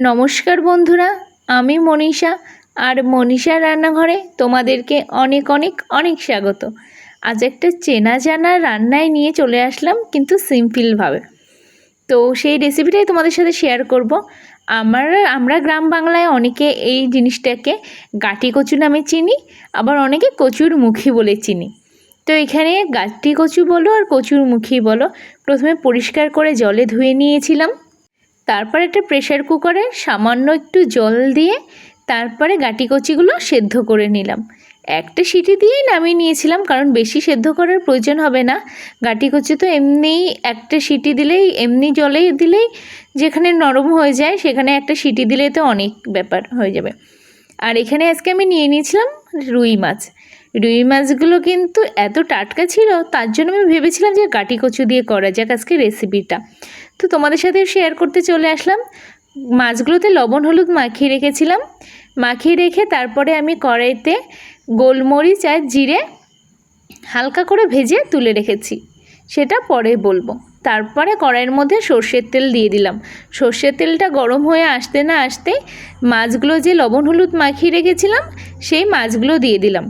নমস্কার বন্ধুরা, আমি মনীষা আর মনীষা রান্নাঘরে তোমাদেরকে অনেক অনেক অনেক স্বাগত। আজ একটা চেনা জানা রান্নায় নিয়ে চলে আসলাম কিন্তু সিম্পলভাবে তো সেই রেসিপিটাই তোমাদের সাথে শেয়ার করব। আমার, আমরা গ্রাম বাংলায় অনেকে এই জিনিসটাকে গাটি কচু নামে চিনি, আবার অনেকে কচুর মুখী বলে চিনি। তো এখানে গাটি কচু বলো আর কচুর মুখী বলো। প্রথমে পরিষ্কার করে জলে ধুয়ে নিয়েছিলাম। তারপর একটা প্রেশার কুকারে সামান্য একটু জল দিয়ে তারপরে গাটি কচিগুলো সেদ্ধ করে নিলাম। একটা সিটি দিয়েই নামিয়ে নিয়েছিলাম, কারণ বেশি সেদ্ধ করার প্রয়োজন হবে না। গাটি কচি তো এমনিই একটা সিটি দিলেই, এমনি জলে দিলেই যেখানে নরম হয়ে যায়, সেখানে একটা সিটি দিলে তো অনেক ব্যাপার হয়ে যাবে। আর এখানে আজকে আমি নিয়ে নিয়েছিলাম রুই মাছ। রুই মাছগুলো কিন্তু এত টাটকা ছিল, তার জন্য আমি ভেবেছিলাম যে গাটি কচু দিয়ে করা যাক আজকে রেসিপিটা তো তোমাদের সাথে শেয়ার করতে চলে আসলাম। মাছগুলোতে লবণ হলুদ মাখিয়ে রেখেছিলাম। মাখিয়ে রেখে তারপরে আমি কড়াইতে গোলমরিচ আর জিরে হালকা করে ভেজে তুলে রেখেছি। সেটা পরে বলব। তারপরে কড়াইয়ের মধ্যে সর্ষের তেল দিয়ে দিলাম। সর্ষের তেলটা গরম হয়ে আসতে না আসতেই মাছগুলো যে লবণ হলুদ মাখিয়ে রেখেছিলাম, সেই মাছগুলো দিয়ে দিলাম।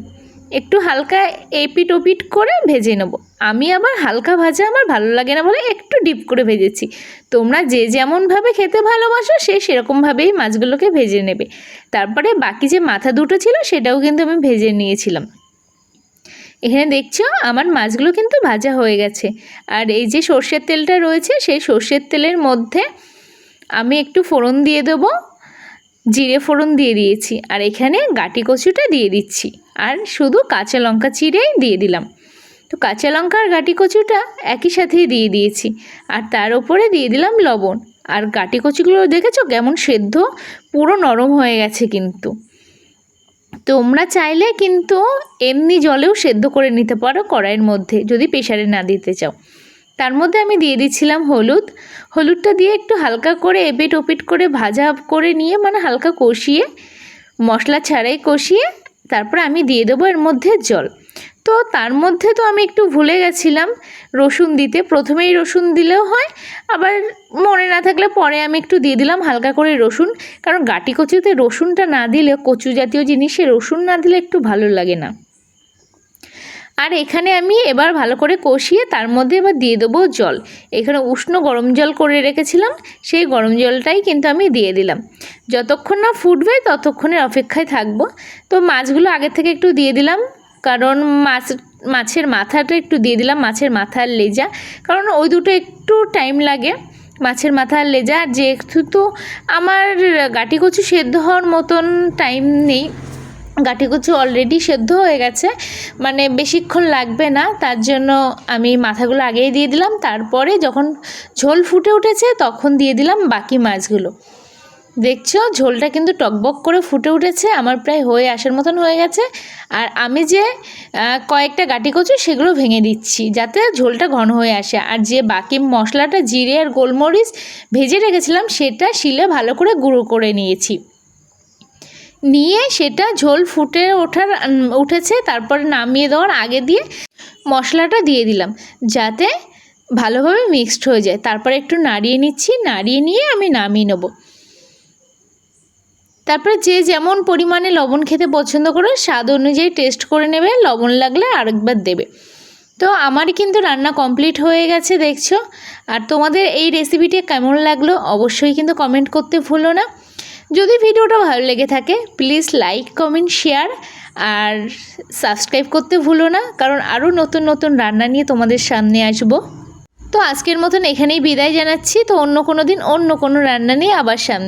একটু হালকা এপিট ওপিট করে ভেজে নেব। আমি আবার হালকা ভাজা আমার ভালো লাগে না বলে একটু ডিপ করে ভেজেছি। তোমরা যে যেমনভাবে খেতে ভালোবাসো, সে সেরকমভাবেই মাছগুলোকে ভেজে নেবে। তারপরে বাকি যে মাথা দুটো ছিল, সেটাও কিন্তু আমি ভেজে নিয়েছিলাম। এখানে দেখছ, আমার মাছগুলো কিন্তু ভাজা হয়ে গেছে। আর এই যে সর্ষের তেলটা রয়েছে, সেই সর্ষের তেলের মধ্যে আমি একটু ফোড়ন দিয়ে দেবো, জিরে ফোড়ন দিয়ে দিয়েছি। আর এখানে গাটি কচুটা দিয়ে দিচ্ছি। আর শুধু কাঁচা লঙ্কা চিড়েই দিয়ে দিলাম। তো কাঁচা লঙ্কা আর গাটি কচুটা একই সাথেই দিয়ে দিয়েছি। আর তার উপরে দিয়ে দিলাম লবণ। আর গাটি কচুগুলো দেখেছ, কেমন সেদ্ধ, পুরো নরম হয়ে গেছে কিন্তু। তোমরা চাইলে কিন্তু এমনি জলেও সেদ্ধ করে নিতে পারো কড়াইয়ের মধ্যে, যদি প্রেশারে না দিতে চাও। তার মধ্যে আমি দিয়ে দিচ্ছিলাম হলুদ। হলুদটা দিয়ে একটু হালকা করে এপিট ওপিট করে ভাজা করে নিয়ে মানে হালকা কষিয়ে, মশলা ছাড়াই কষিয়ে, তারপর আমি দিয়ে দেবো এর মধ্যে জল। তো তার মধ্যে তো আমি একটু ভুলে গেছিলাম। রসুন দিতে প্রথমেই রসুন দিলেও হয়, আবার মনে না থাকলে পরে আমি একটু দিয়ে দিলাম হালকা করে রসুন। কারণ গাটি কচুতে রসুনটা না দিলে, কচু জাতীয় জিনিসে রসুন না দিলে একটু ভালো লাগে না। আর এখানে আমি এবার ভালো করে কষিয়ে তার মধ্যে এবার দিয়ে দেবো জল। এখানে উষ্ণ গরম জল করে রেখেছিলাম, সেই গরম জলটাই কিন্তু আমি দিয়ে দিলাম। যতক্ষণ না ফুটবে ততক্ষণের অপেক্ষায় থাকব। তো মাছগুলো আগে থেকে একটু দিয়ে দিলাম। কারণ মাছ, মাছের মাথাটা একটু দিয়ে দিলাম, মাছের মাথার লেজা। কারণ ওই দুটো একটু টাইম লাগে মাছের মাথার লেজা। আর যেহেতু তো আমার গাটি কচু সেদ্ধ হওয়ার মতন টাইম নেই গাঠি কচু অলরেডি সেদ্ধ হয়ে গেছে মানে বেশিক্ষণ লাগবে না। তার জন্য আমি মাথাগুলো আগেই দিয়ে দিলাম। তারপরে যখন ঝোল ফুটে উঠেছে, তখন দিয়ে দিলাম বাকি মাছগুলো। দেখছ, ঝোলটা কিন্তু টকবক করে ফুটে উঠেছে, আমার প্রায় হয়ে আসার মতন হয়ে গেছে। আর আমি যে কয়েকটা গাটি কচু সেগুলো ভেঙে দিচ্ছি, যাতে ঝোলটা ঘন হয়ে আসে। আর যে বাকি মশলাটা জিরে আর গোলমরিচ ভেজে রেখেছিলাম, সেটা শিলে ভালো করে গুঁড়ো করে নিয়েছি। নিয়ে সেটা ঝোল ফুটে ওঠার উঠেছে, তারপরে নামিয়ে দেওয়ার আগে দিয়ে মশলাটা দিয়ে দিলাম, যাতে ভালোভাবে মিক্সড হয়ে যায়। তারপরে একটু নাড়িয়ে নিচ্ছি, নাড়িয়ে নিয়ে আমি নামিয়ে নেব। তারপরে যে যেমন পরিমাণে লবণ খেতে পছন্দ করে, স্বাদ অনুযায়ী টেস্ট করে নেবে, লবণ লাগলে আরেকবার দেবে। তো আমার কিন্তু রান্না কমপ্লিট হয়ে গেছে, দেখছ? আর তোমাদের এই রেসিপিটি কেমন লাগল অবশ্যই কিন্তু কমেন্ট করতে ভুলো না। যদি ভিডিওটা ভালো লেগে থাকে প্লিজ লাইক কমেন্ট শেয়ার আর সাবস্ক্রাইব করতে ভুলো না, কারণ আরও নতুন নতুন রান্না নিয়ে তোমাদের সামনে আসব। তো আজকের মতন এখানেই বিদায় জানাচ্ছি। তো অন্য কোনো দিন অন্য কোনো রান্না নিয়ে আবার সামনে